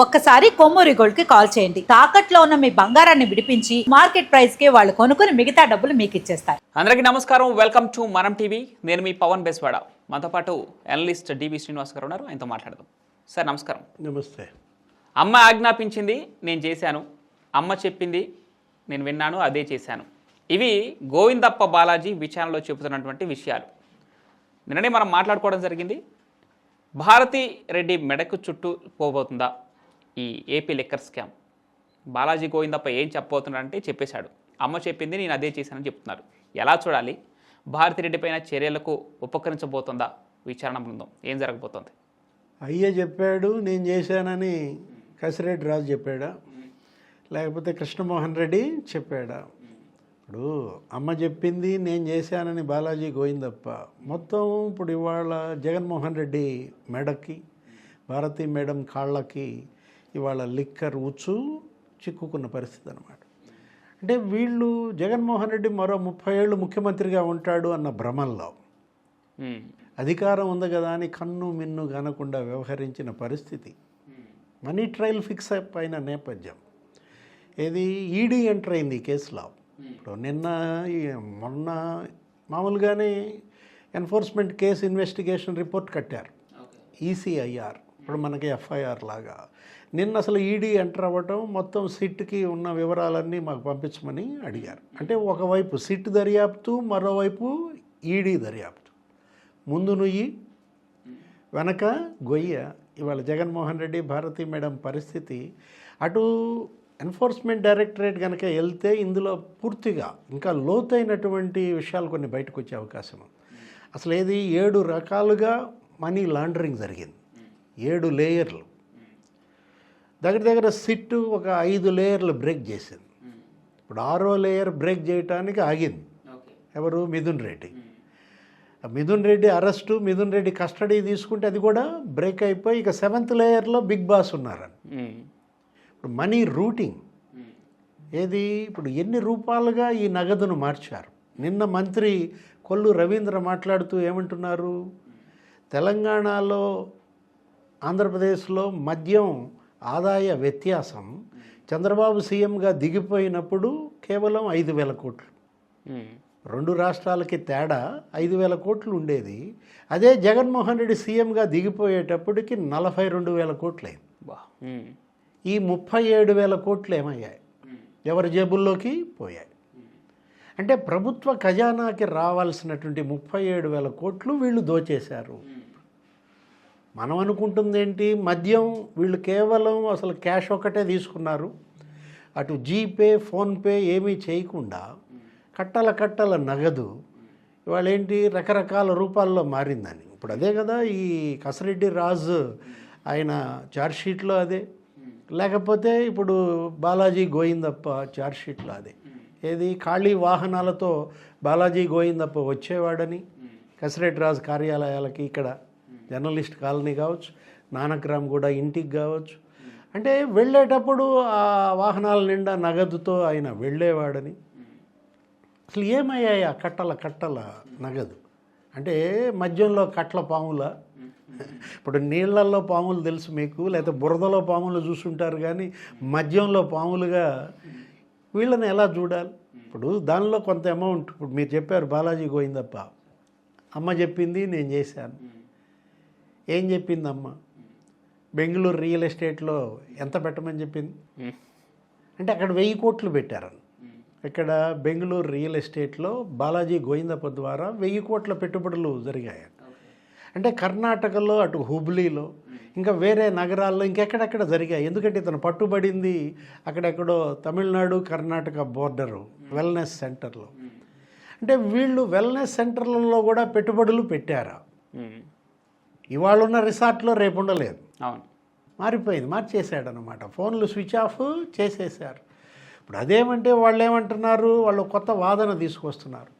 ఒక్కసారి కొమ్మూరి గోల్డ్కి కాల్ చేయండి. తాకట్లో ఉన్న మీ బంగారాన్ని విడిపించి మార్కెట్ ప్రైస్కి వాళ్ళు కొనుక్కుని మిగతా డబ్బులు మీకు ఇచ్చేస్తారు. అందరికీ నమస్కారం. Welcome to Manam TV. నేను మీ పవన్ బెస్వాడ. మనతో పాటు అనలిస్ట్ డివి శ్రీనివాస్ గారు ఉన్నారు. ఆయనతో మాట్లాడదాం. సార్ నమస్కారం. నమస్తే. అమ్మ ఆజ్ఞాపించింది నేను చేశాను. అమ్మ చెప్పింది నేను విన్నాను అదే చేశాను. ఇవి గోవిందప్ప బాలాజీ విచారణలో చెబుతున్నటువంటి విషయాలు. నిన్ననే మనం మాట్లాడుకోవడం జరిగింది. భారతి రెడ్డి మెడకు చుట్టూ పోబోతుందా? ఈ AP liquor scam Balaji Govindappa ఏం చెప్పబోతున్నాడంటే చెప్పేశాడు. అమ్మ చెప్పింది నేను అదే చేశానని చెప్తున్నారు. ఎలా చూడాలి? భారతిరెడ్డిపైన చర్యలకు ఉపకరించబోతుందా? విచారణ బృందం. ఏం జరగబోతోంది? అయ్య చెప్పాడు నేను చేశానని కసిరెడ్డి రాజు చెప్పాడా? లేకపోతే కృష్ణమోహన్ రెడ్డి చెప్పాడా? ఇప్పుడు అమ్మ చెప్పింది నేను చేశానని బాలాజీ గోయిందప్ప మొత్తం ఇప్పుడు ఇవాళ జగన్మోహన్ రెడ్డి మెడకి భారతీ మేడం కాళ్ళకి ఇవాళ లిక్కర్ ఉచ్చు చిక్కుకున్న పరిస్థితి అనమాట అంటే వీళ్ళు జగన్మోహన్ రెడ్డి మరో ముప్పై ఏళ్ళు ముఖ్యమంత్రిగా ఉంటాడు అన్న భ్రమల్లో ఉమ్, అధికారం ఉంది కదా అని కన్ను మిన్ను గనకుండా వ్యవహరించిన పరిస్థితి. మనీ ట్రయల్ ఫిక్స్ అయిన నేపథ్యం. ఏది? ఈడీ ఎంటర్ అయింది ఈ కేసులో. ఇప్పుడు నిన్న మొన్న మామూలుగానే ఎన్ఫోర్స్మెంట్ కేసు ఇన్వెస్టిగేషన్ రిపోర్ట్ కట్టారు. ఈసీఐఆర్. ఇప్పుడు మనకి ఎఫ్ఐఆర్ లాగా. నిన్న అసలు ఈడీ ఎంటర్ అవ్వటం మొత్తం సిట్కి ఉన్న వివరాలన్నీ మాకు పంపించమని అడిగారు. అంటే ఒకవైపు సిట్ దర్యాప్తు మరోవైపు ఈడీ దర్యాప్తు. ముందు నుయ్యి వెనక గొయ్య. ఇవాళ జగన్మోహన్ రెడ్డి భారతి మేడం పరిస్థితి అటు ఎన్ఫోర్స్మెంట్ డైరెక్టరేట్ కనుక వెళ్తే ఇందులో పూర్తిగా ఇంకా లోతైనటువంటి విషయాలు కొన్ని బయటకు వచ్చే అవకాశం ఉంది. అసలు ఏది ఏడు రకాలుగా మనీ లాండరింగ్ జరిగింది. ఏడు లేయర్లు. దగ్గర దగ్గర సిట్ ఒక ఐదు లేయర్లు బ్రేక్ చేసింది. ఇప్పుడు ఆరో లేయర్ బ్రేక్ చేయటానికి ఆగింది. ఎవరు? మిథున్ రెడ్డి. మిథున్ రెడ్డి అరెస్టు మిథున్ రెడ్డి కస్టడీ తీసుకుంటే అది కూడా బ్రేక్ అయిపోయి ఇక సెవెంత్ లేయర్లో బిగ్ బాస్ ఉన్నారని. ఇప్పుడు మనీ రూటింగ్. ఏది? ఇప్పుడు ఎన్ని రూపాలుగా ఈ నగదును మార్చారు? నిన్న మంత్రి కొల్లు రవీంద్ర మాట్లాడుతూ ఏమంటున్నారు? తెలంగాణలో ఆంధ్రప్రదేశ్లో మద్యం ఆదాయ వ్యత్యాసం చంద్రబాబు సీఎంగా దిగిపోయినప్పుడు కేవలం ఐదు వేల కోట్లు. రెండు రాష్ట్రాలకి తేడా ఐదు వేల కోట్లు ఉండేది. అదే జగన్మోహన్ రెడ్డి సీఎంగా దిగిపోయేటప్పటికి నలభై రెండు వేల కోట్లు అయింది బా ఉమ్, ఈ ముప్పై ఏడు వేల కోట్లు ఏమయ్యాయి ఎవరి జేబుల్లోకి పోయాయి. అంటే ప్రభుత్వ ఖజానాకి రావాల్సినటువంటి ముప్పై ఏడు వేల కోట్లు వీళ్ళు దోచేశారు. మనం అనుకుంటుంది ఏంటి మద్యం వీళ్ళు కేవలం అసలు క్యాష్ ఒకటే తీసుకున్నారు. అటు జీపే ఫోన్పే ఏమీ చేయకుండా కట్టల కట్టల నగదు ఇవాళ ఏంటి రకరకాల రూపాల్లో మారిందని. ఇప్పుడు అదే కదా ఈ కసిరెడ్డి రాజు ఆయన చార్జ్షీట్లో అదే. లేకపోతే ఇప్పుడు బాలాజీ గోయిందప్ప చార్జ్షీట్లో అదే. ఏది? ఖాళీ వాహనాలతో బాలాజీ గోయిందప్ప వచ్చేవాడని. కసిరెడ్డి రాజు కార్యాలయాలకి ఇక్కడ జర్నలిస్ట్ కాలనీ కావచ్చు నానక్రామ్ కూడా ఇంటికి కావచ్చు. అంటే వెళ్ళేటప్పుడు ఆ వాహనాల నిండా నగదుతో ఆయన వెళ్ళేవాడని. అసలు ఏమయ్యాయి ఆ కట్టల కట్టల నగదు? అంటే మద్యంలో కట్ల పాముల? ఇప్పుడు నీళ్ళల్లో పాములు తెలుసు మీకు లేకపోతే బురదలో పాములు చూసుంటారు కానీ మద్యంలో పాములుగా వీళ్ళని ఎలా చూడాలి? ఇప్పుడు దానిలో కొంత అమౌంట్ ఇప్పుడు మీరు చెప్పారు బాలాజీ గోయిందప్ప అమ్మ చెప్పింది నేను చేశాను. ఏం చెప్పింది అమ్మ బెంగళూరు రియల్ ఎస్టేట్లో ఎంత పెట్టమని చెప్పింది? అంటే అక్కడ వెయ్యి కోట్లు పెట్టారని ఇక్కడ బెంగళూరు రియల్ ఎస్టేట్లో బాలాజీ గోయిందప్ప ద్వారా వెయ్యి కోట్ల పెట్టుబడులు జరిగాయి. అంటే కర్ణాటకలో అటు హుబ్లీలో ఇంకా వేరే నగరాల్లో ఇంకెక్కడెక్కడ జరిగాయి? ఎందుకంటే ఇతను పట్టుబడింది అక్కడెక్కడో తమిళనాడు కర్ణాటక బోర్డరు వెల్నెస్ సెంటర్లో. అంటే వీళ్ళు వెల్నెస్ సెంటర్లలో కూడా పెట్టుబడులు పెట్టారా? ఇవాళ ఉన్న రిసార్ట్లో రేపు ఉండలేదు అవును. మారిపోయింది మార్చేసాడనమాట ఫోన్లు స్విచ్ ఆఫ్ చేసేసారు ఇప్పుడు అదేమంటే వాళ్ళు ఏమంటున్నారు వాళ్ళు కొత్త వాదన తీసుకొస్తున్నారు.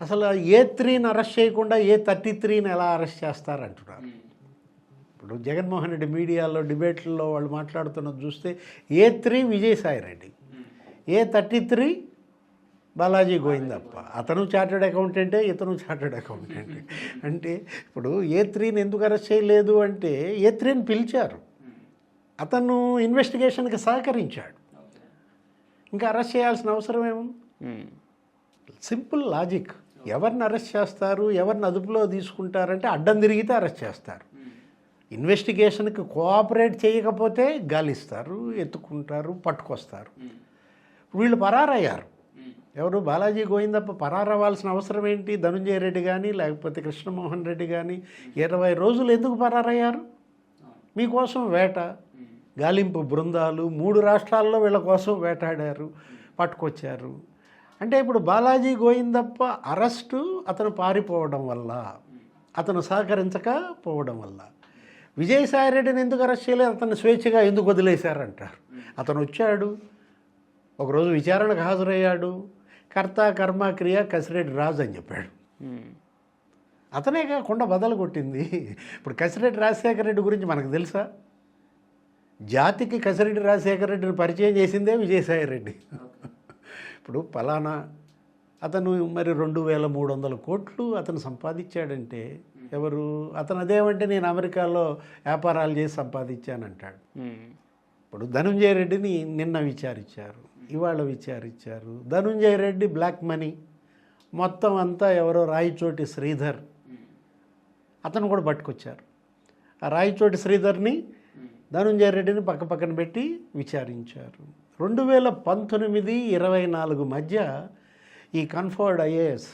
అసలు ఏ త్రీని అరెస్ట్ చేయకుండా ఏ థర్టీ త్రీని ఎలా అరెస్ట్ చేస్తారంటున్నారు. ఇప్పుడు జగన్మోహన్ రెడ్డి మీడియాలో డిబేట్లలో వాళ్ళు మాట్లాడుతున్నది చూస్తే A three Vijayasai Reddy A thirty three Balaji Goyindappa అతను చార్టెడ్ అకౌంటెంటే ఇతను చార్టెడ్ అకౌంటెంట్. అంటే ఇప్పుడు ఏ త్రీని ఎందుకు అరెస్ట్ చేయలేదు అంటే ఏ త్రీని పిలిచారు. అతను ఇన్వెస్టిగేషన్కి సహకరించాడు. ఇంకా అరెస్ట్ చేయాల్సిన అవసరం ఏముంది? ఉమ్. Simple logic. ఎవరిని అరెస్ట్ చేస్తారు ఎవరిని అదుపులో తీసుకుంటారంటే అడ్డం తిరిగితే అరెస్ట్ చేస్తారు. ఇన్వెస్టిగేషన్కి కోఆపరేట్ చేయకపోతే గాలిస్తారు ఎత్తుకుంటారు పట్టుకొస్తారు. వీళ్ళు పరారయ్యారు. ఎవరు బాలాజీ గోవిందప్ప పరారవ్వాల్సిన అవసరం ఏంటి? ధనుంజయ రెడ్డి కానీ లేకపోతే కృష్ణమోహన్ రెడ్డి కానీ ఇరవై రోజులు ఎందుకు పరారయ్యారు? మీకోసం వేట. గాలింపు బృందాలు మూడు రాష్ట్రాల్లో వీళ్ళ కోసం వేటాడారు పట్టుకొచ్చారు. అంటే ఇప్పుడు బాలాజీ గోవిందప్ప అరెస్టు అతను పారిపోవడం వల్ల అతను సహకరించకపోవడం వల్ల. విజయసాయిరెడ్డిని ఎందుకు అరెస్ట్ చేయలేదు? అతను స్వేచ్ఛగా ఎందుకు వదిలేశారంటారు? అతను వచ్చాడు ఒకరోజు విచారణకు హాజరయ్యాడు కర్త కర్మ క్రియ కసిరెడ్డి రాజు అని చెప్పాడు. అతనే కాకుండా బదలు కొట్టింది. ఇప్పుడు కసిరెడ్డి రాజశేఖర రెడ్డి గురించి మనకు తెలుసా? జాతికి కసిరెడ్డి రాజశేఖర రెడ్డిని పరిచయం చేసిందే విజయసాయి రెడ్డి. ఇప్పుడు పలానా అతను మరి రెండు వేల మూడు వందల కోట్లు అతను సంపాదించాడంటే ఎవరు? అతను అదేమంటే నేను అమెరికాలో వ్యాపారాలు చేసి సంపాదించానంటాడు. ఇప్పుడు ధనుంజయ రెడ్డిని నిన్న విచారించారు. ఇవాళ విచారించారు ధనుంజయ రెడ్డి బ్లాక్ మనీ. మొత్తం అంతా ఎవరో రాయిచోటి శ్రీధర్. అతను కూడా పట్టుకొచ్చారు. ఆ రాయిచోటి శ్రీధర్ని ధనుంజయ రెడ్డిని పక్క పక్కన పెట్టి విచారించారు. రెండు వేల పంతొమ్మిది ఇరవై నాలుగు మధ్య ఈ కన్ఫర్డ్ ఐఏఎస్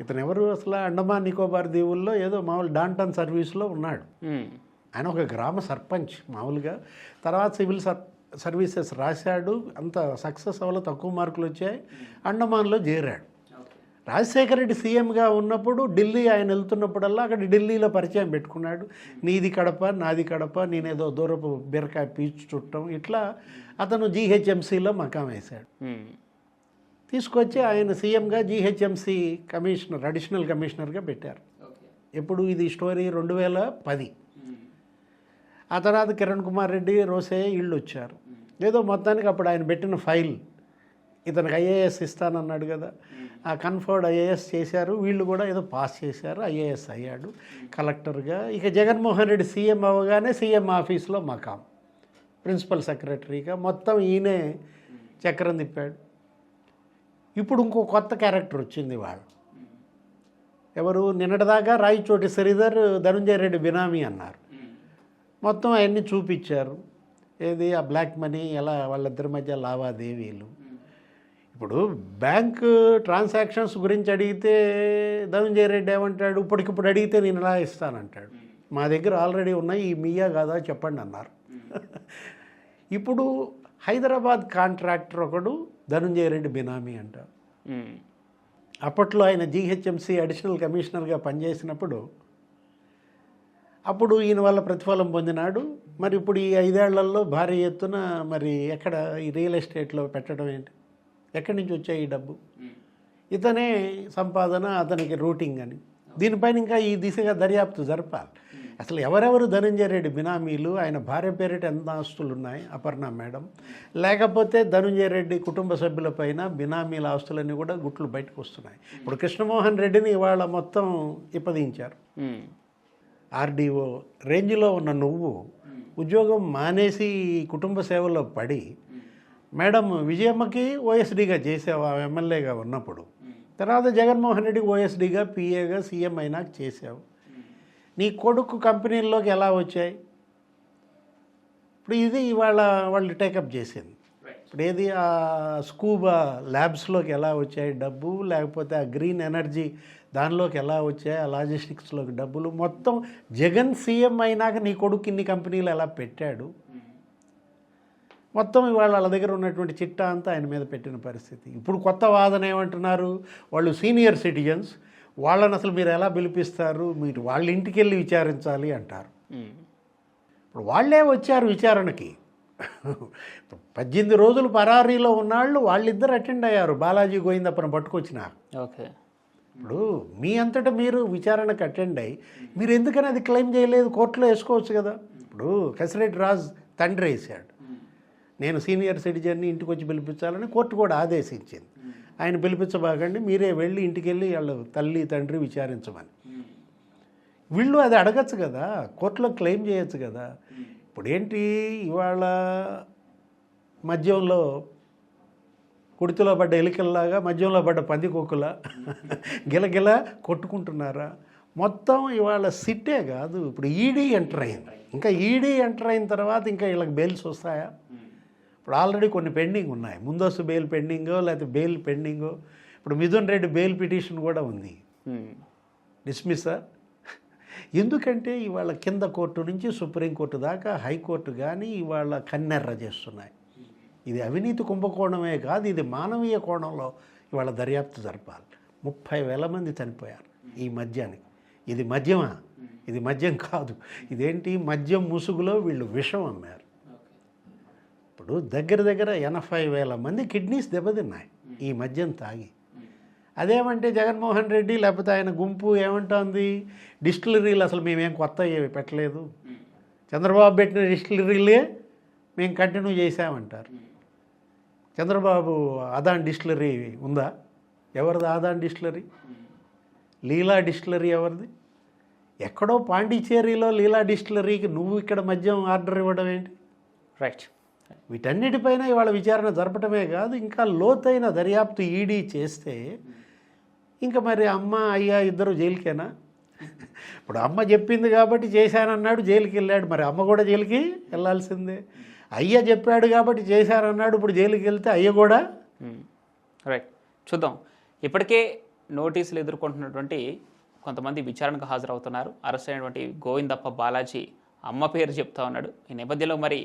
ఇతను ఎవరు అసలు? అండమాన్ నికోబార్ దీవుల్లో ఏదో మామూలు డాంటన్ సర్వీస్లో ఉన్నాడు. ఆయన ఒక గ్రామ సర్పంచ్ మామూలుగా. తర్వాత సివిల్ సర్ సర్వీసెస్ రాశాడు. అంత సక్సెస్ అవ్వలో తక్కువ మార్కులు వచ్చాయి. అండమాన్లో చేరాడు. రాజశేఖర రెడ్డి సీఎంగా ఉన్నప్పుడు ఢిల్లీ ఆయన వెళ్తున్నప్పుడల్లా అక్కడ ఢిల్లీలో పరిచయం పెట్టుకున్నాడు. నీది కడప నాది కడప నేనేదో దూరపు బీరకాయ పీచు చుట్టం ఇట్లా అతను జీహెచ్ఎంసీలో మకాం వేశాడు. తీసుకొచ్చి ఆయన సీఎంగా జీహెచ్ఎంసీ కమిషనర్ అడిషనల్ కమిషనర్గా పెట్టారు. ఎప్పుడు ఇది స్టోరీ రెండు వేల పది. ఆ తర్వాత కిరణ్ కుమార్ రెడ్డి రోసే ఇళ్ళు వచ్చారు. ఏదో మొత్తానికి అప్పుడు ఆయన పెట్టిన ఫైల్. ఇతనికి ఐఏఎస్ ఇస్తానన్నాడు కదా. ఆ కన్ఫర్డ్ ఐఏఎస్ చేశారు. వీళ్ళు కూడా ఏదో పాస్ చేశారు. ఐఏఎస్ అయ్యాడు కలెక్టర్గా. ఇక జగన్మోహన్ రెడ్డి సీఎం అవ్వగానే సీఎం ఆఫీస్లో మకాం. ప్రిన్సిపల్ సెక్రటరీగా మొత్తం ఈయనే చక్రం తిప్పాడు. ఇప్పుడు ఇంకో కొత్త క్యారెక్టర్ వచ్చింది వాళ్ళు. ఎవరు? నిన్నటిదాకా రాయచోటి శ్రీధర్ ధనుంజయ రెడ్డి బినామీ అన్నారు. మొత్తం అవన్నీ చూపించారు. ఏది? ఆ బ్లాక్ మనీ ఎలా? వాళ్ళిద్దరి మధ్య లావాదేవీలు. ఇప్పుడు బ్యాంక్ ట్రాన్సాక్షన్స్ గురించి అడిగితే ధనుంజయ రెడ్డి ఏమంటాడు? ఇప్పటికిప్పుడు అడిగితే నేను ఎలా ఇస్తానంటాడు. మా దగ్గర ఆల్రెడీ ఉన్నాయి ఈ మీయా కాదా చెప్పండి అన్నారు. ఇప్పుడు హైదరాబాద్ కాంట్రాక్టర్ ఒకడు ధనుంజయ రెడ్డి బినామీ అంటారు. అప్పట్లో ఆయన జీహెచ్ఎంసీ అడిషనల్ కమిషనర్గా పనిచేసినప్పుడు అప్పుడు ఈయన వల్ల ప్రతిఫలం పొందినాడు. మరి ఇప్పుడు ఈ ఐదేళ్ళలో భారీ ఎత్తున మరి ఎక్కడ ఈ రియల్ ఎస్టేట్లో పెట్టడం ఏంటి? ఎక్కడి నుంచి వచ్చాయి ఈ డబ్బు? ఇతనే సంపాదన అతనికి రూటింగ్ అని. దీనిపైన ఇంకా ఈ దిశగా దర్యాప్తు జరపాలి. అసలు ఎవరెవరు ధనంజయ రెడ్డి బినామీలు ఆయన భార్య పేరిట ఎంత ఆస్తులు ఉన్నాయి అపర్ణ మేడం. లేకపోతే ధనుంజయ రెడ్డి కుటుంబ సభ్యులపైన బినామీల ఆస్తులన్నీ కూడా గుట్లు బయటకు వస్తున్నాయి. ఇప్పుడు కృష్ణమోహన్ రెడ్డిని ఇవాళ మొత్తం ఇప్పదించారు. ఆర్డీఓ రేంజ్లో ఉన్న నువ్వు ఉద్యోగం మానేసి కుటుంబ సేవలో పడి మేడం విజయమ్మకి ఓఎస్డీగా చేసావు? ఆ ఎమ్మెల్యేగా ఉన్నప్పుడు. తర్వాత జగన్మోహన్ రెడ్డికి ఓఎస్డీగా పిఏగా సీఎం అయినాక చేసావు. నీ కొడుకు కంపెనీల్లోకి ఎలా వచ్చాయి? ఇప్పుడు ఇది ఇవాళ వాళ్ళు టేకప్ చేసింది. ఇప్పుడు ఏది? ఆ స్కూబా ల్యాబ్స్లోకి ఎలా వచ్చాయి? డబ్బు లేకపోతే ఆ గ్రీన్ ఎనర్జీ దానిలోకి ఎలా వచ్చాయి? ఆ లాజిస్టిక్స్లోకి డబ్బులు మొత్తం జగన్ సీఎం అయినాక నీ కొడుకు ఇన్ని కంపెనీలు ఎలా పెట్టాడు? మొత్తం ఇవాళ వాళ్ళ దగ్గర ఉన్నటువంటి చిట్టా అంతా ఆయన మీద పెట్టిన పరిస్థితి. ఇప్పుడు కొత్త వాదన ఏమంటున్నారు? వాళ్ళు సీనియర్ సిటిజన్స్ వాళ్ళని అసలు మీరు ఎలా పిలిపిస్తారు? మీరు వాళ్ళ ఇంటికి వెళ్ళి విచారించాలి అంటారు. ఇప్పుడు వాళ్ళే వచ్చారు విచారణకి. పద్దెనిమిది రోజులు పరారీలో ఉన్నాళ్ళు వాళ్ళిద్దరు అటెండ్ అయ్యారు. బాలాజీ గోవిందప్పని పట్టుకొచ్చినారు ఓకే. ఇప్పుడు మీ అంతటా మీరు విచారణకు అటెండ్ అయ్యి మీరు ఎందుకని అది క్లెయిమ్ చేయలేదు? కోర్టులో వేసుకోవచ్చు కదా. ఇప్పుడు కసిరెడ్డి రాజ్ తండ్రి వేసాడు నేను సీనియర్ సిటిజన్ని ఇంటికి వచ్చి పిలిపించాలని కోర్టు కూడా ఆదేశించింది. ఆయన పిలిపించబాగండి మీరే వెళ్ళి ఇంటికి వెళ్ళి వాళ్ళ తల్లి తండ్రి విచారించమని. వీళ్ళు అది అడగచ్చు కదా కోర్టులో క్లెయిమ్ చేయొచ్చు కదా. ఇప్పుడేంటి ఇవాళ మద్యంలో కుడితిలో పడ్డ ఎలికల్లాగా మద్యంలో పడ్డ పందికొక్కుల గిలగిల కొట్టుకుంటున్నారా? మొత్తం ఇవాళ సిట్టే కాదు. ఇప్పుడు ఈడీ ఎంటర్ అయింది. ఇంకా ఈడీ ఎంటర్ అయిన తర్వాత ఇంకా వీళ్ళకి బెయిల్స్ వస్తాయా? ఇప్పుడు ఆల్రెడీ కొన్ని పెండింగ్ ఉన్నాయి. ముందస్తు బెయిల్ పెండింగో లేకపోతే బెయిల్ పెండింగో. ఇప్పుడు మిథున్ రెడ్డి బెయిల్ పిటిషన్ కూడా ఉంది. ఉమ్. డిస్మిస్సా? ఎందుకంటే ఇవాళ కింద కోర్టు నుంచి సుప్రీంకోర్టు దాకా హైకోర్టు కానీ ఇవాళ కన్నెర్ర చేస్తున్నాయి. ఇది అవినీతి కుంభకోణమే కాదు ఇది మానవీయ కోణంలో ఇవాళ దర్యాప్తు జరపాలి. ముప్పై వేల మంది చనిపోయారు ఈ మద్యానికి. ఇది మద్యమా? ఇది మద్యం కాదు. ఇదేంటి? మద్యం ముసుగులో వీళ్ళు విషం అమ్మారు. ఇప్పుడు దగ్గర దగ్గర ఎనభై వేల మంది కిడ్నీస్ దెబ్బతిన్నాయి ఈ మద్యం తాగి. అదేమంటే జగన్మోహన్ రెడ్డి లేకపోతే ఆయన గుంపు ఏమంటోంది? డిస్టిలరీలు అసలు మేమేం కొత్త ఏవి పెట్టలేదు. చంద్రబాబు పెట్టిన డిస్టిలరీలే మేము కంటిన్యూ చేసామంటారు చంద్రబాబు అదాన్ డిస్టిలరీ ఉందా? ఎవరిది అదాన్ డిస్టిలరీ? లీలా డిస్టిలరీ ఎవరిది? ఎక్కడో పాండిచేరిలో లీలా డిస్టిలరీకి నువ్వు ఇక్కడ మద్యం ఆర్డర్ ఇవ్వడం ఏంటి? రైట్ వీటన్నిటిపైన ఇవాళ విచారణ జరపటమే కాదు ఇంకా లోతైన దర్యాప్తు ఈడీ చేస్తే ఇంకా మరి అమ్మ అయ్య ఇద్దరు జైలుకేనా? ఇప్పుడు అమ్మ చెప్పింది కాబట్టి చేశానన్నాడు జైలుకి వెళ్ళాడు మరి అమ్మ కూడా జైలుకి వెళ్ళాల్సిందే. అయ్య చెప్పాడు కాబట్టి చేశానన్నాడు ఇప్పుడు జైలుకి వెళ్తే అయ్య కూడా? రైట్ చూద్దాం. ఇప్పటికే నోటీసులు ఎదుర్కొంటున్నటువంటి కొంతమంది విచారణకు హాజరవుతున్నారు. అరెస్ట్ అయినటువంటి గోవిందప్ప బాలాజీ అమ్మ పేరు చెప్తా ఉన్నాడు. ఈ నేపథ్యంలో మరి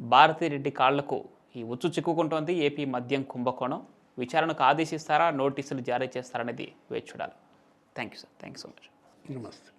భారతిరెడ్డి కాళ్ళకు ఈ ఉచ్చు చిక్కుకుంటోంది. ఏపీ మద్యం కుంభకోణం. విచారణకు ఆదేశిస్తారా? నోటీసులు జారీ చేస్తారనేది వేచి చూడాలి. Thank you sir thank you so much నమస్తే.